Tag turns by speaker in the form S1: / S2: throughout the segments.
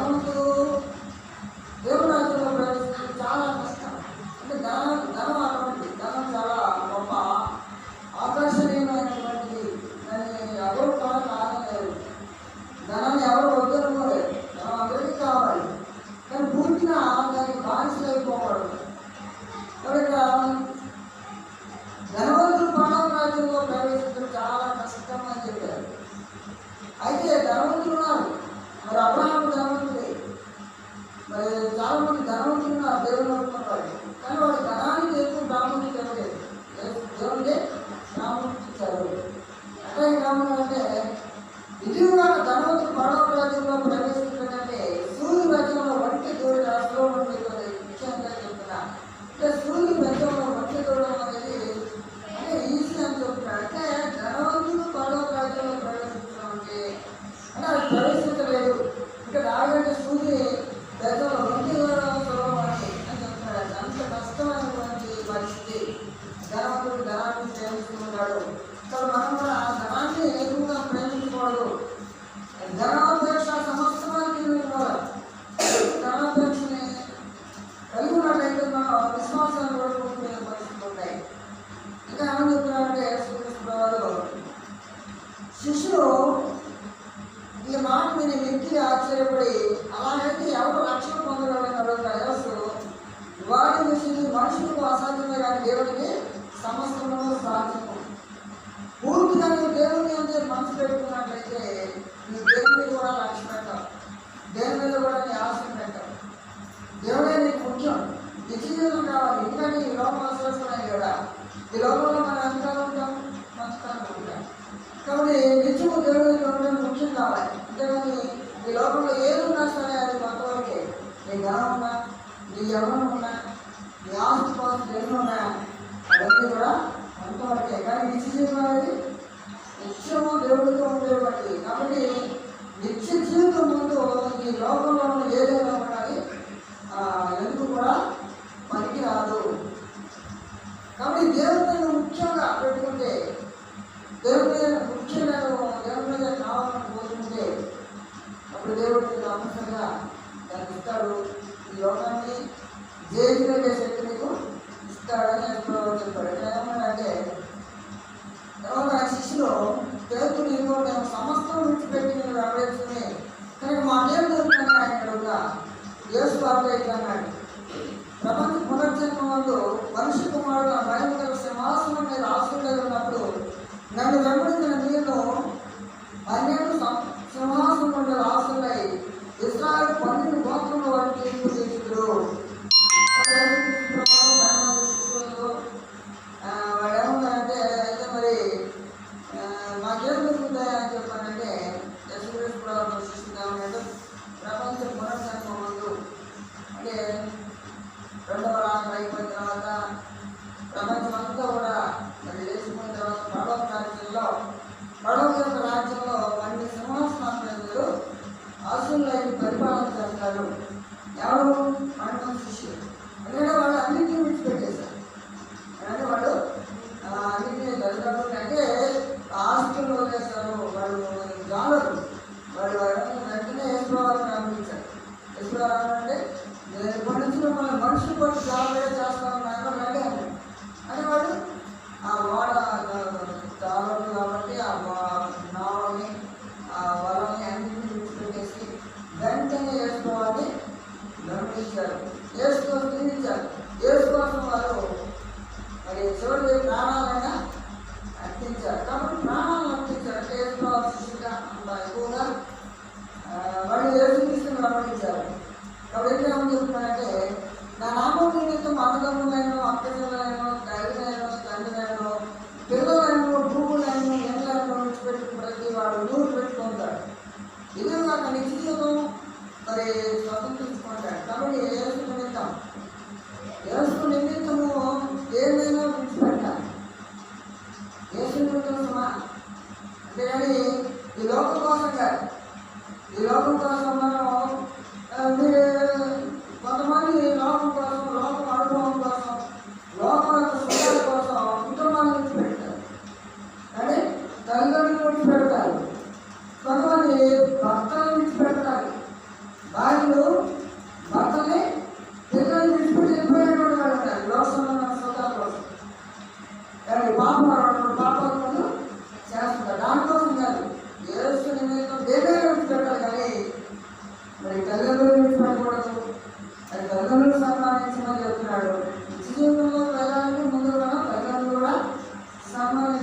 S1: Santo. దేవుడికి సమస్తము సాధ్యము పూర్తిగా నువ్వు దేవుని అంటే మనసు పెట్టుకున్నట్లయితే నీ దేవుని మీద కూడా లక్ష్య పెట్టావు. దేవుని మీద కూడా నీ ఆశ పెట్టావు. దేవుడే నీకు ముఖ్యం. నిత్యజీవం కావాలి. ఇంకా నీ లోపల అవసరస్తున్నాయి కదా ఈ లోపల మనం ఎంత ఉంటాం? కొంతకాలం ఉంటాం? కాబట్టి నిత్యము దేవుడి ఉండడం ముఖ్యం కావాలి. అంతేగాని ఈ లోపల ఏది ఉన్నా సరే అది కొంతవరకే. నీ ధనం ఉన్నా నీ యవనం ఉన్నా నీ ఆస్తి కోసం ఎన్ని ఉన్నా అవన్నీ కూడా కొంతవరకే కానీ నిత్య అనేది నిత్యము దేవుడితో ఉండే బట్టి కాబట్టి నిత్య జీవితం ముందు ఈ లోకంలో ఉన్న ఏదైనా ఉండాలి ఎందుకు కూడా పనికి రాదు కాబట్టి దేవుడిని ముఖ్యంగా పెట్టుకుంటే దేవుడి ముఖ్యంగా దేవుడి మీద కావాలని కోరుకుంటే అప్పుడు దేవుడు నీకు అంశంగా దాన్ని ఇస్తాడు. ఈ లోకాన్ని జయించగలిగే పరిపాలన చేస్తారు. ఎవరు? మనకు శిష్యులు. ఎందుకంటే వాళ్ళు అన్ని మరి స్వతంత్రించుకుంటాడు కాబట్టి ఏసు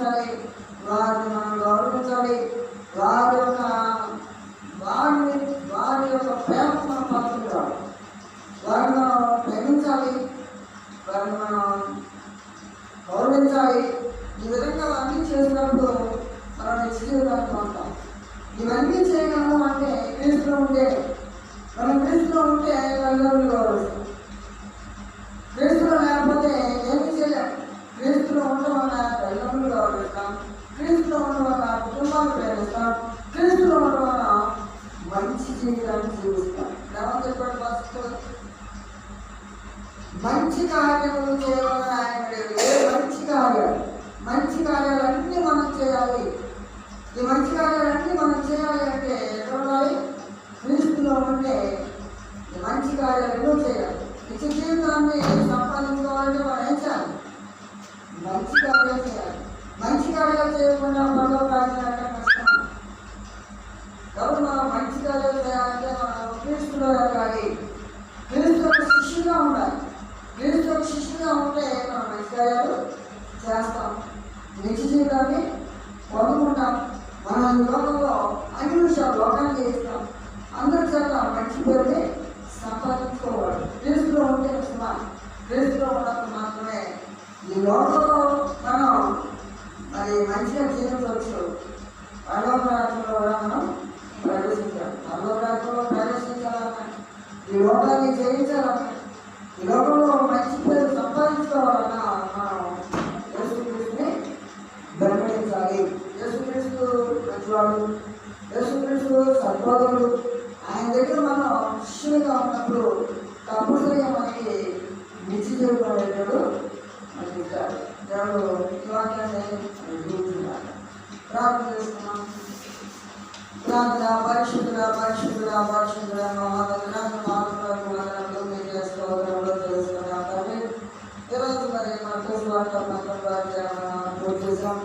S1: గౌరవించాలి వారిని మనం గౌరవించాలి. వారి యొక్క వారిని వారి యొక్క ప్రేమకు మనం పంచుకుంటాం వారిని మనం ప్రేమించాలి. వారిని మనం గౌరవించాలి. ఈ విధంగా అన్నీ చేసినప్పుడు మనం నిత్య జీవితానికి ఉంటాం. ఇవన్నీ చేయగలము అంటే క్రీస్తులో ఉంటే మనం క్రీస్తులో ఉంటే తల్లిదండ్రులు గౌరవిస్తాం క్రీస్తులో లేకపోతే ఏమీ చేయలేం క్రీస్తులో ఉండడం వల్ల తల్లిదండ్రులు గౌరవిస్తాం క్రీస్తులో ఉండడం వల్ల కుటుంబాన్ని ప్రేమిస్తాం క్రీస్తులో ఉండడం వల్ల మంచి జీవితాన్ని జీవిస్తాం. ఎవరు చెప్పాడు ఫస్ట్ మంచి కార్యములు చేయాలని ఆయన అడిగాడు. ఏ మంచి కార్యాలు? మంచి కార్యాలన్నీ మనం చేయాలి. ఈ మంచి కార్యాలన్నీ మనం చేయాలి అంటే ఎక్కడ ఉండాలి? క్రీస్తులో ఉంటే ఈ మంచి కార్యాలు ఎన్నో చేయాలి. నిత్య జీవితాన్ని సంపాదించుకోవాలంటే మనం ఏం చేయాలి మంచి కార్యాలు చేయాలి మంచి కార్యాలు చేయకుండా పరలో రాజాలంటే కష్టం కాబట్టి మనం మంచి కార్యాలు చేయాలంటే మనం క్రీస్తులో ఎదగాలి క్రీస్తు శిష్యుగా ఉండాలి క్రీస్తు శిష్యుగా ఉంటే మనం మంచి కార్యాలు చేస్తాం నిత్య జీవితాన్ని పొందుకుంటాం మన లోకంలో అన్ని విషయాలు లోకానికి చేస్తాం అందరి చేత మంచి పేరుని సంపాదించుకోవాలి. క్రీస్తులో ఉంటే సుమా క్రీస్తులో ఉన్నప్పుడు మాత్రమే. ఈ లోకంలో మనం మరి మంచిగా జీవించవచ్చు. పర్లోక రాజ్యంలో కూడా మనం ప్రవేశించాలి. పర్లోక రాజ్యంలో ప్రవేశించాలన్నా ఈ లోకాన్ని జయించాలన్నా ఈ లోకంలో సద్బోధుడు ఆయన దగ్గర మనం శిష్యులుగా ఉన్నప్పుడు తప్పనిసరిగా మనకి నిత్య జీవితం అనేటాడు మనకి ఇచ్చాడు దేవుడు వాక్యాన్ని ప్రార్థన చేసుకున్నాం ప్రార్థన పరిశుద్ధుల పరిశుద్ధుల పరిశుద్ధుల మహానగర మీరు చేసుకోవడంలో ఈరోజు మరి మనకు స్వార్థ చేసాం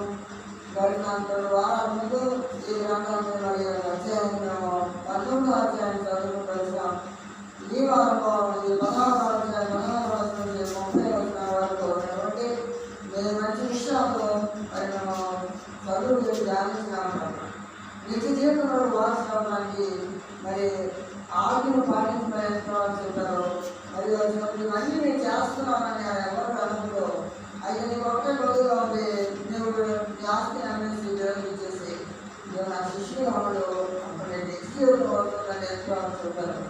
S1: గడినంతలు వారాల ముందు ఈ గ్రంథంలో మరి పన్నెండు అధ్యాయం చదువు వచ్చాం. ఈ వారంలో ఈ పదహారు అధ్యాయం పదహారు నుంచి ముప్పై వచ్చిన వరకు కాబట్టి మేము మంచి విషయాలు మరి మనం చదువు చేసి ధ్యానించినాము నిత్య జీవితంలో వాస్తవానికి మరి ఆజ్ఞను పాటించమని చెప్పారు. మరి ఇవన్నీ నేను చేస్తున్నానని ఆయన ఎవరు అనుకుంటూ అయితే నీకు ఒకటే రోజుగా ఉంది. నువ్వు నీ ఆస్తిని అమ్మేసి నా శిష్యుడు వాళ్ళు అప్పుడు నేను నెక్స్ట్ జీవితం చెప్పారు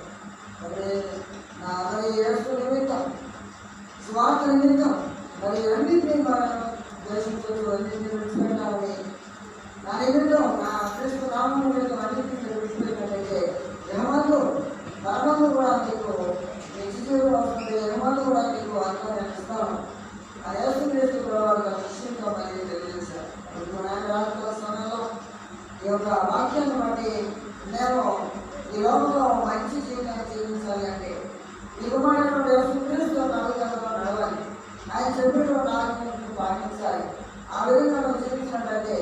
S1: మరి నా మరి ఏడుపు నిమిత్తం స్వార్థ నిమిత్తం మరి అన్నింటినీ మనం దేశించవచ్చు అన్నింటినీ విడిచిపెట్టాలని నా నిమిత్తం నా క్రీస్తు నామం నిమిత్తం అన్నింటినీ విడిచిపెట్టినట్లయితే యహమందు మరణము కూడా నీకు నిత్యజీవులు వస్తుంది యహమందు కూడా నీకు అర్థం ఇస్తాను. ఆ యేసు క్రీస్తు ఈ యొక్క వాక్యాన్ని బట్టి నేను ఈ లోకంలో మంచి జీవితాన్ని జీవించాలి అంటే ఈ యేసుక్రీస్తు నాలుగు నడవాలి. ఆయన చెప్పినటువంటి ఆజ్ఞలను పాటించాలి. ఆ విధంగా మనం జీవించినట్లయితే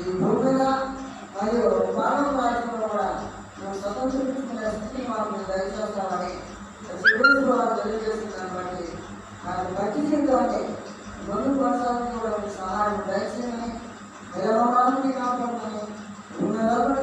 S1: ఈ భూమి మీద మరియు మానవ రాజ్యంలో కూడా మనం స్వతంత్రించుకునే స్థితిని మనం దయచేస్తామని శ్రీకృష్ణుడు వారు తెలియజేసిన బట్టి నాకు భక్తి జీవితాన్ని ముందు కొనసాగించడానికి సహాయం దయచేయమని నిలవడానికి కాపాడమని ఉన్న లోపల మన